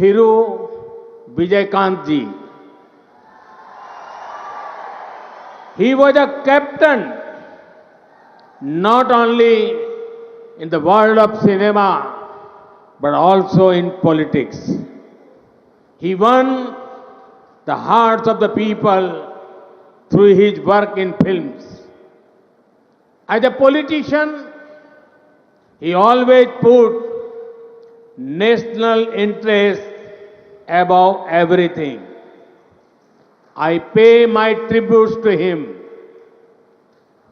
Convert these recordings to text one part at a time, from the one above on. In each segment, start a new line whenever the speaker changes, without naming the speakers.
Thiru Vijayakant ji. He was a captain not only in the world of cinema but also in politics. He won the hearts of the people through his work in films. As a politician, he always put national interest above everything. I pay my tributes to him.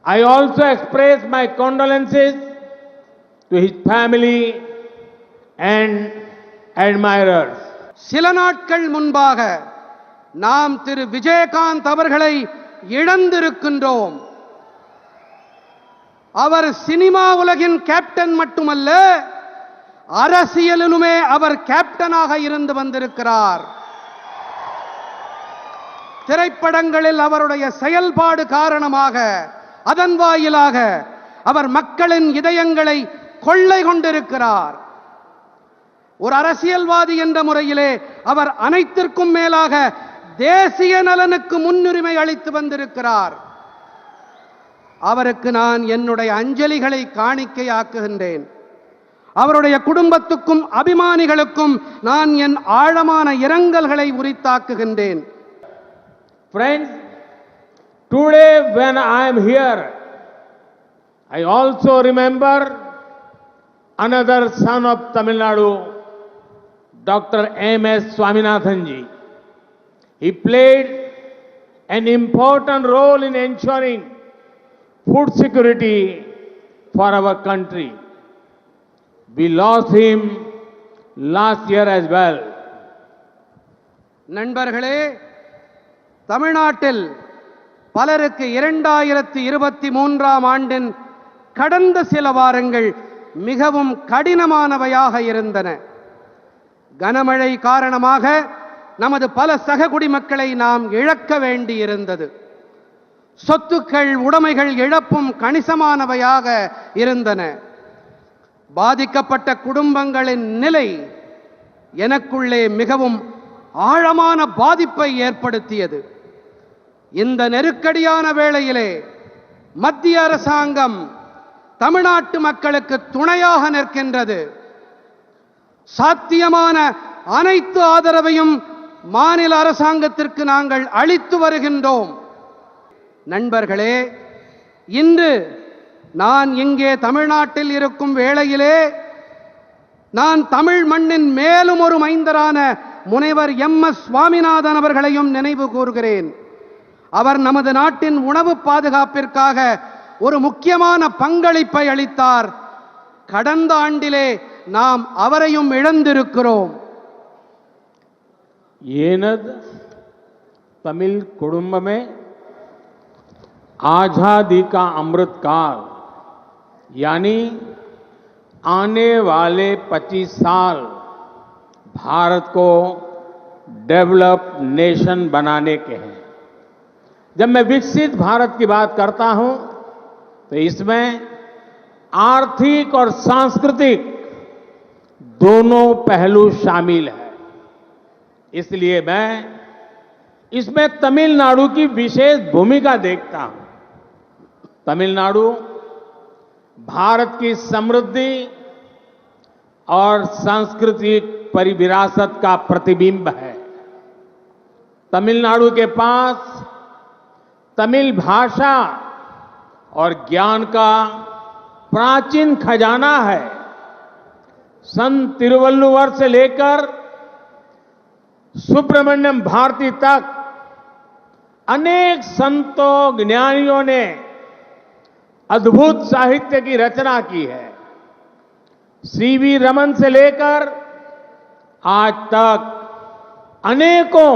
I also express my condolences to his family and admirers.
சில நாட்கள் முன்பாக நாம் திரு விஜயகாந்த் அவர்களை இழந்திருக்கின்றோம் அவர் cinema உலகின் captain மட்டுமல்ல அரசியலிலுமே அவர் கேப்டனாக இருந்து வந்திருக்கிறார். திரைப்படங்களில் அவருடைய செயல்பாடு காரணமாக அதன் வாயிலாக அவர் மக்களின் இதயங்களை கொள்ளை கொண்டிருக்கிறார். ஒரு அரசியல்வாதி என்ற முறையிலே அவர் அனைத்திற்கும் மேலாக தேசிய நலனுக்கு முன்னுரிமை அளித்து வந்திருக்கிறார். அவருக்கு நான் என்னுடைய அஞ்சலிகளை காணிக்கையாக்குகின்றேன். அவருடைய குடும்பத்துக்கும் அபிமானிகளுக்கும் நான் என் ஆழமான இரங்கல்களை உரித்தாக்குகின்றேன்
Friends, today when I am here, I also remember another son of Tamil Nadu, Dr. M.S. Swaminathan ji. He played an important role in ensuring food security for our country. We lost him last year as well.
நண்பர்களே தமிழ்நாட்டில் பலருக்கு இரண்டாயிரத்தி இருபத்தி மூன்றாம் ஆண்டின் கடந்த சில வாரங்கள் மிகவும் கடினமானவையாக இருந்தன. கனமழை காரணமாக நமது பல சக குடிமக்களை நாம் இழக்க வேண்டியிருந்தது. சொத்துக்கள் உடைமைகள் இழப்பும் கணிசமானவையாக இருந்தன. பாதிக்கப்பட்ட குடும்பங்களின் நிலை எனக்குள்ளே மிகவும் ஆழமான பாதிப்பை ஏற்படுத்தியது. இந்த நெருக்கடியான வேளையிலே மத்திய அரசாங்கம் தமிழ்நாட்டு மக்களுக்கு துணையாக நிற்கின்றது. சாத்தியமான அனைத்து ஆதரவையும் மாநில அரசாங்கத்திற்கு நாங்கள் அளித்து வருகின்றோம். நண்பர்களே இன்று நான் இங்கே தமிழ்நாட்டில் இருக்கும் வேளையிலே நான் தமிழ் மண்ணின் மேலும் ஒரு மைந்தரான முனைவர் எம் எஸ் சுவாமிநாதன் அவர்களையும் நினைவு கூறுகிறேன். அவர் நமது நாட்டின் உணவு பாதுகாப்பிற்காக ஒரு முக்கியமான பங்களிப்பை அளித்தார். கடந்த ஆண்டிலே நாம் அவரையும் இழந்திருக்கிறோம்.
எனது தமிழ் குடும்பமே ஆஜாதி கா அமிர்த் यानी आने वाले 25 साल भारत को डेवलप नेशन बनाने के हैं। जब मैं विकसित भारत की बात करता हूँ तो इसमें आर्थिक और सांस्कृतिक दोनों पहलू शामिल है। इसलिए मैं इसमें तमिलनाडु की विशेष भूमिका देखता हूँ। तमिलनाडु भारत की समृद्धि और सांस्कृतिक परिविरासत का प्रतिबिंब है। तमिलनाडु के पास तमिल भाषा और ज्ञान का प्राचीन खजाना है। संत तिरुवल्लुवर से लेकर सुब्रमण्यम भारती तक अनेक संतों, ज्ञानियों ने अद्भुत साहित्य की रचना की है। सीवी रमन से लेकर आज तक अनेकों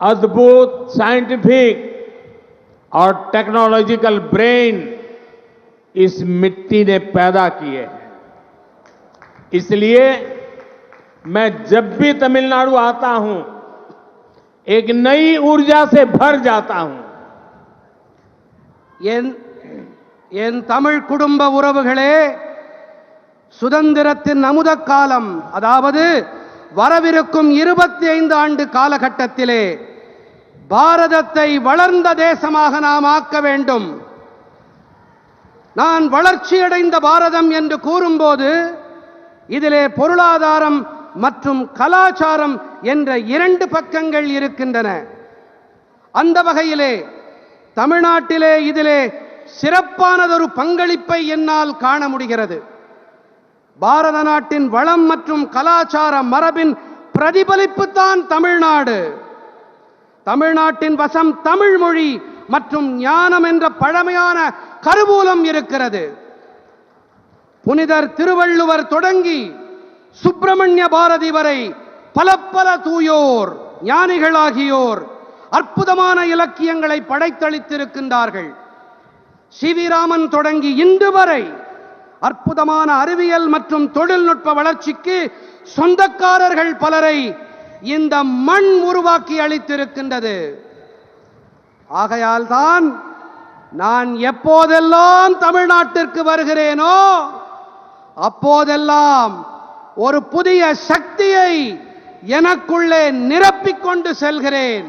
अद्भुत साइंटिफिक और टेक्नोलॉजिकल ब्रेन इस मिट्टी ने पैदा किए हैं। इसलिए मैं जब भी तमिलनाडु आता हूँ, एक नई ऊर्जा से भर जाता हूँ।
என் தமிழ் குடும்ப உறவுகளே சுதந்திரத்தின் அமுத காலம் அதாவது வரவிருக்கும் இருபத்தி ஐந்து ஆண்டு காலகட்டத்திலே பாரதத்தை வளர்ந்த தேசமாக நாம் ஆக்க வேண்டும். நான் வளர்ச்சியடைந்த பாரதம் என்று கூறும்போது இதிலே பொருளாதாரம் மற்றும் கலாச்சாரம் என்ற இரண்டு பக்கங்கள் இருக்கின்றன. அந்த வகையிலே தமிழ்நாட்டிலே இதிலே சிறப்பானதொரு பங்களிப்பை என்னால் காண முடிகிறது. பாரத நாட்டின் வளம் மற்றும் கலாச்சார மரபின் பிரதிபலிப்புத்தான் தமிழ்நாடு. தமிழ்நாட்டின் வசம் தமிழ் மொழி மற்றும் ஞானம் என்ற பழமையான கருவூலம் இருக்கிறது. புனிதர் திருவள்ளுவர் தொடங்கி சுப்பிரமணிய பாரதி வரை பல பல தூயோர் ஞானிகளாகியோர் அற்புதமான இலக்கியங்களை படைத்தளித்திருக்கின்றார்கள். சிவிராமன் தொடங்கி இன்று வரை அற்புதமான அறிவியல் மற்றும் தொழில்நுட்ப வளர்ச்சிக்கு சொந்தக்காரர்கள் பலரை இந்த மண் உருவாக்கி அளித்திருக்கின்றது. ஆகையால் தான் நான் எப்போதெல்லாம் தமிழ்நாட்டிற்கு வருகிறேனோ அப்போதெல்லாம் ஒரு புதிய சக்தியை எனக்குள்ளே நிரப்பிக்கொண்டு செல்கிறேன்.